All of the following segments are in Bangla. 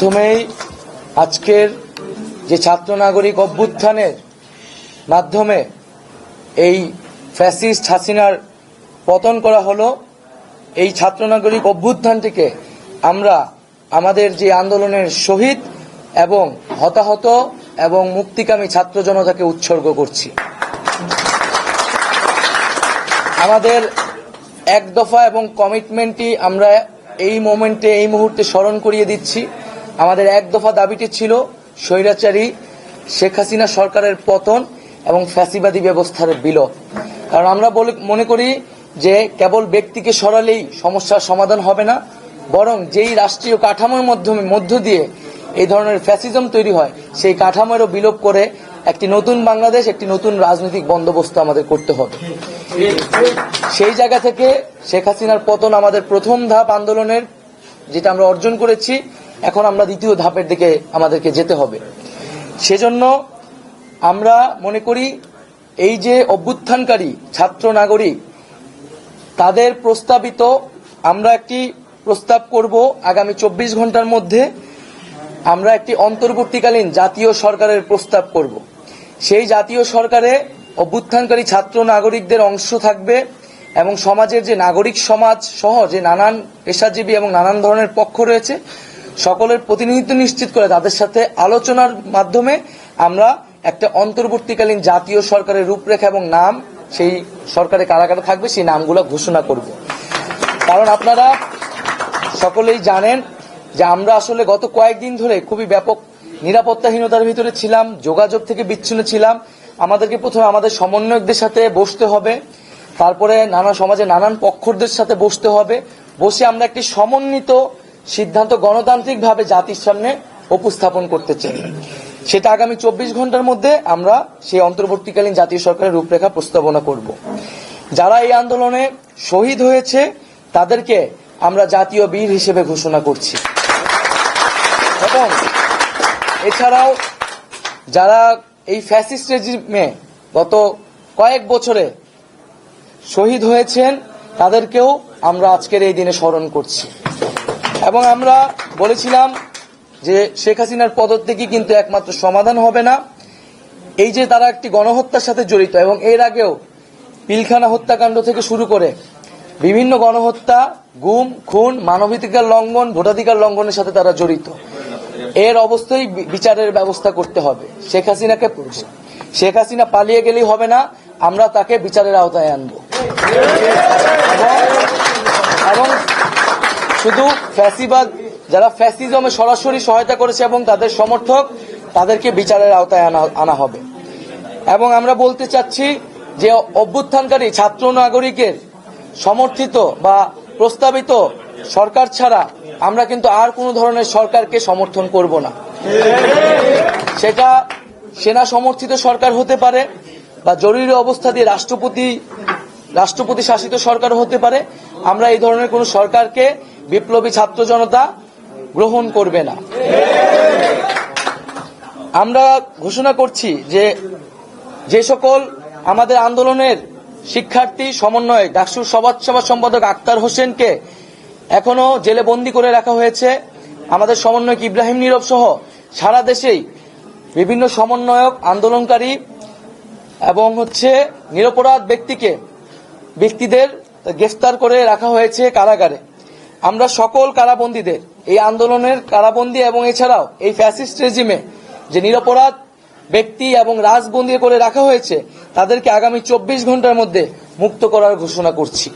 প্রথমেই আজকের যে ছাত্র নাগরিক অভ্যুত্থানের মাধ্যমে এই ফ্যাসিস্ট হাসিনার পতন করা হলো, এই ছাত্র নাগরিক অভ্যুত্থানটিকে আমরা আমাদের যে আন্দোলনের শহীদ এবং হতাহত এবং মুক্তিকামী ছাত্র জনতাকে উৎসর্গ করছি। আমাদের এক দফা এবং কমিটমেন্টটি আমরা এই মোমেন্টে এই মুহূর্তে স্মরণ করিয়ে দিচ্ছি। আমাদের এক দফা দাবিটি ছিল স্বৈরাচারী শেখ হাসিনা সরকারের পতন এবং ফ্যাসিবাদী ব্যবস্থার বিলোপ। কারণ আমরা মনে করি যে কেবল ব্যক্তিকে সরালেই সমস্যার সমাধান হবে না, বরং যেই রাষ্ট্রীয় কাঠামোর মাধ্যমে মধ্য দিয়ে এই ধরনের ফ্যাসিজম তৈরি হয়, সেই কাঠামোরও বিলোপ করে একটি নতুন বাংলাদেশ, একটি নতুন রাজনৈতিক বন্দোবস্ত আমাদের করতে হবে। সেই জায়গা থেকে শেখ হাসিনার পতন আমাদের প্রথম ধাপ আন্দোলনের, যেটা আমরা অর্জন করেছি এখন আমরা দ্বিতীয় ধাপের দিকে আমাদেরকে যেতে হবে। সেজন্য আমরা মনে করি এই যে অভ্যুত্থানকারী ছাত্র নাগরিক, তাদের প্রস্তাবিত আমরা একটি প্রস্তাব করব আগামী চব্বিশ ঘণ্টার মধ্যে। আমরা একটি অন্তর্বর্তীকালীন জাতীয় সরকারের প্রস্তাব করব। সেই জাতীয় সরকারে অভ্যুত্থানকারী ছাত্র নাগরিকদের অংশ থাকবে এবং সমাজের যে নাগরিক সমাজ সহ যে নানান পেশাজীবী এবং নানান ধরনের পক্ষ রয়েছে সকলের প্রতিনিধিত্ব নিশ্চিত করে তাদের সাথে আলোচনার মাধ্যমে আমরা একটা অন্তর্বর্তীকালীন জাতীয় সরকারের রূপরেখা এবং নাম, সেই সরকারে কারা কারা থাকবে, সেই নামগুলো ঘোষণা করব। কারণ আপনারা সকলেই জানেন যে আমরা আসলে গত কয়েকদিন ধরে খুবই ব্যাপক নিরাপত্তাহীনতার ভিতরে ছিলাম, যোগাযোগ থেকে বিচ্ছিন্ন ছিলাম। আমাদেরকে প্রথমে আমাদের সমন্বয়কদের সাথে বসতে হবে, তারপরে নানা সমাজে নানান পক্ষদের সাথে বসতে হবে। বসে আমরা একটি সমন্বিত সিদ্ধান্ত গণতান্ত্রিকভাবে জাতির সামনে উপস্থাপন করতে চাই। সেটা আগামী চব্বিশ ঘণ্টার মধ্যে আমরা সেই অন্তর্বর্তীকালীন জাতীয় সরকারের রূপরেখা প্রস্তাবনা করব। যারা এই আন্দোলনে শহীদ হয়েছে, তাদেরকে আমরা জাতীয় বীর হিসেবে ঘোষণা করছি। এবং এছাড়াও যারা এই ফ্যাসিস্ট রেজিমে গত কয়েক বছরে শহীদ হয়েছেন, তাদেরকেও আমরা আজকের এই দিনে স্মরণ করছি। এবং আমরা বলেছিলাম যে শেখ হাসিনার পদত্যাগই কিন্তু একমাত্র সমাধান হবে না। এই যে তারা একটি গণহত্যার সাথে জড়িত এবং এর আগেও পিলখানা হত্যাকাণ্ড থেকে শুরু করে বিভিন্ন গণহত্যা, গুম, খুন, মানবাধিকার লঙ্ঘন, ভোটাধিকার লঙ্ঘনের সাথে তারা জড়িত। এর অবস্থায় বিচারের ব্যবস্থা করতে হবে। শেখ হাসিনাকে শেখ হাসিনা পালিয়ে গেলেই হবে না, আমরা তাকে বিচারের আওতায় আনব। এবং শুধু ফ্যাসিবাদ, যারা ফ্যাসিজমে সরাসরি সহায়তা করেছে এবং তাদের সমর্থক, তাদেরকে বিচারের আওতায় আনা আনা হবে। এবং আমরা বলতে চাচ্ছি যে অভ্যুত্থানকারী ছাত্র নাগরিকের সমর্থিত বা প্রস্তাবিত সরকার ছাড়া আমরা কিন্তু আর কোনো ধরনের সরকারকে সমর্থন করব না। সেটা সেনা সমর্থিত সরকার হতে পারে বা জরুরি অবস্থা দিয়ে রাষ্ট্রপতি রাষ্ট্রপতি শাসিত সরকার হতে পারে। আমরা এই ধরনের কোন সরকারকে বিপ্লবী ছাত্র জনতা গ্রহণ করবে না। আমরা ঘোষণা করছি যে যে সকল আমাদের আন্দোলনের শিক্ষার্থী সমন্বয় ডাকসুর সমাজ সেবা সম্পাদক আক্তার হোসেনকে এখনও জেলে বন্দি করে রাখা হয়েছে। আমাদের সমন্বয়ক ইব্রাহিম নীরব সহ সারা দেশেই বিভিন্ন সমন্বয়ক, আন্দোলনকারী এবং হচ্ছে নিরপরাধ ব্যক্তিকে, ব্যক্তিদের গ্রেফতার করে রাখা হয়েছে কারাগারে। আমরা সকল কারাবন্দীদের, এই আন্দোলনের কারাবন্দী এবং এছাড়াও এই ফ্যাসিস্ট রেজিমে যে নিরপরাধ ব্যক্তি এবং রাজবন্দী করে রাখা হয়েছে, তাদেরকে আগামী চব্বিশ ঘণ্টার মধ্যে মুক্ত করার ঘোষণা করছি।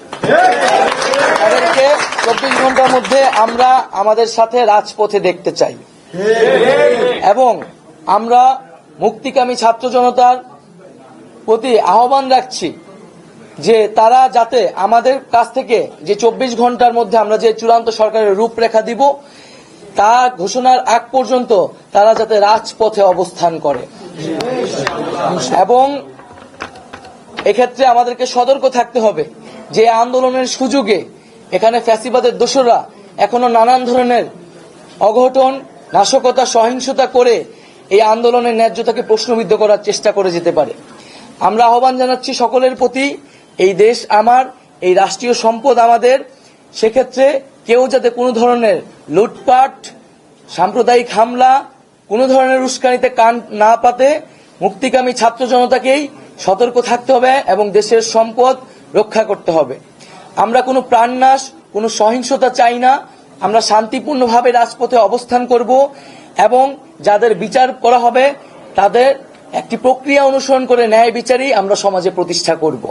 তাদেরকে চব্বিশ ঘণ্টার মধ্যে আমরা আমাদের সাথে রাজপথে দেখতে চাই। এবং আমরা মুক্তিকামী ছাত্র জনতার প্রতি আহ্বান রাখছি যে তারা যাতে আমাদের কাছ থেকে যে চব্বিশ ঘণ্টার মধ্যে আমরা যে চূড়ান্ত সরকারের রূপরেখা দিব, তা ঘোষণার আগ পর্যন্ত তারা যাতে রাজপথে অবস্থান করে। এবং এক্ষেত্রে আমাদেরকে সতর্ক থাকতে হবে যে আন্দোলনের সুযোগে এখানে ফ্যাসিবাদের দোষরা এখনও নানান ধরনের অঘটন, নাশকতা, সহিংসতা করে এই আন্দোলনের ন্যায্যতাকে প্রশ্নবিদ্ধ করার চেষ্টা করে যেতে পারে। আমরা আহ্বান জানাচ্ছি সকলের প্রতি এই দেশ আমার, এই রাষ্ট্রীয় সম্পদ আমাদের। সেক্ষেত্রে কেউ যাতে কোনো ধরনের লুটপাট, সাম্প্রদায়িক হামলা, কোনো ধরনের উস্কানিতে কান না পাতে, মুক্তিকামী ছাত্র জনতাকেই সতর্ক থাকতে হবে এবং দেশের সম্পদ রক্ষা করতে হবে। আমরা কোনো প্রাণনাশ, কোনো সহিংসতা চাই না। আমরা শান্তিপূর্ণভাবে রাজপথে অবস্থান করব এবং যাদের বিচার করা হবে, তাদের একটি প্রক্রিয়া অনুসরণ করে ন্যায় বিচারই আমরা সমাজে প্রতিষ্ঠা করব।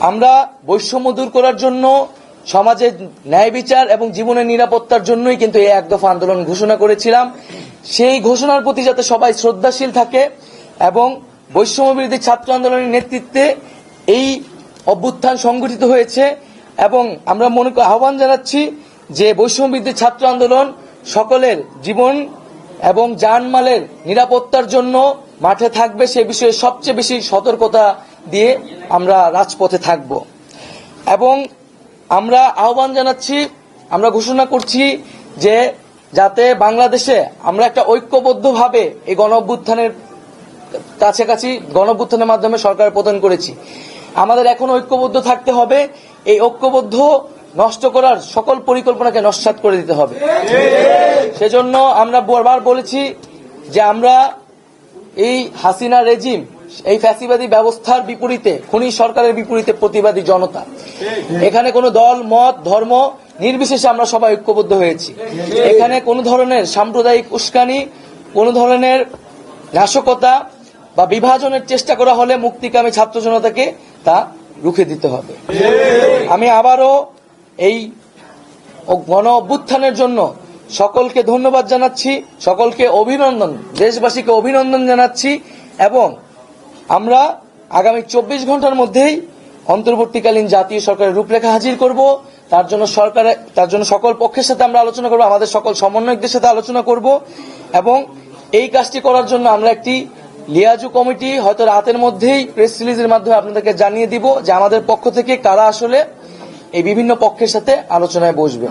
আমরা বৈষম্য দূর করার জন্য সমাজের ন্যায় বিচার এবং জীবনের নিরাপত্তার জন্যই কিন্তু এই এক দফা আন্দোলন ঘোষণা করেছিলাম। সেই ঘোষণার প্রতি যাতে সবাই শ্রদ্ধাশীল থাকে এবং বৈষম্য বিরোধী ছাত্র আন্দোলনের নেতৃত্বে এই অভ্যুত্থান সংগঠিত হয়েছে এবং আমরা মনে আহ্বান জানাচ্ছি যে বৈষম্য বিরোধী ছাত্র আন্দোলন সকলের জীবন এবং জানমালের নিরাপত্তার জন্য মাঠে থাকবে। সে বিষয়ে সবচেয়ে বেশি সতর্কতা দিয়ে আমরা রাজপথে থাকব। এবং আমরা আহ্বান জানাচ্ছি, আমরা ঘোষণা করছি যে যাতে বাংলাদেশে আমরা একটা ঐক্যবদ্ধভাবে এই গণ অভ্যুত্থানের কাছাকাছি গণভ্যুত্থানের মাধ্যমে সরকার প্রদান করেছি। আমাদের এখন ঐক্যবদ্ধ থাকতে হবে, এই ঐক্যবদ্ধ নষ্ট করার সকল পরিকল্পনাকে নস্বাত করে দিতে হবে। সেজন্য আমরা বারবার বলেছি যে আমরা এই হাসিনা রেজিম এই ফ্যাসিবাদী ব্যবস্থার বিপরীতে, খুনি সরকারের বিপরীতে প্রতিবাদী জনতা। এখানে কোনো দল, মত, ধর্ম নির্বিশেষে আমরা সবাই ঐক্যবদ্ধ হয়েছি। এখানে কোনো ধরনের সাম্প্রদায়িক উস্কানি, কোনো ধরনের নাশকতা বা বিভাজনের চেষ্টা করা হলে মুক্তিকামী ছাত্র জনতাকে তা রুখে দিতে হবে। আমি আবারও এই গণ অভ্যুত্থানের জন্য সকলকে ধন্যবাদ জানাচ্ছি, সকলকে অভিনন্দন, দেশবাসীকে অভিনন্দন জানাচ্ছি এবং আমরা আগামী চব্বিশ ঘণ্টার মধ্যেই অন্তর্বর্তীকালীন জাতীয় সরকারের রূপরেখা হাজির করব। তার জন্য সরকারের, তার জন্য সকল পক্ষের সাথে আমরা আলোচনা করব, আমাদের সকল সমন্বয়কদের সাথে আলোচনা করব এবং এই কাজটি করার জন্য আমরা একটি লিয়াজু কমিটি হয়তো রাতের মধ্যেই প্রেস রিলিজের মাধ্যমে আপনাদেরকে জানিয়ে দিব যে আমাদের পক্ষ থেকে কারা আসলে এই বিভিন্ন পক্ষের সাথে আলোচনায় বসবে।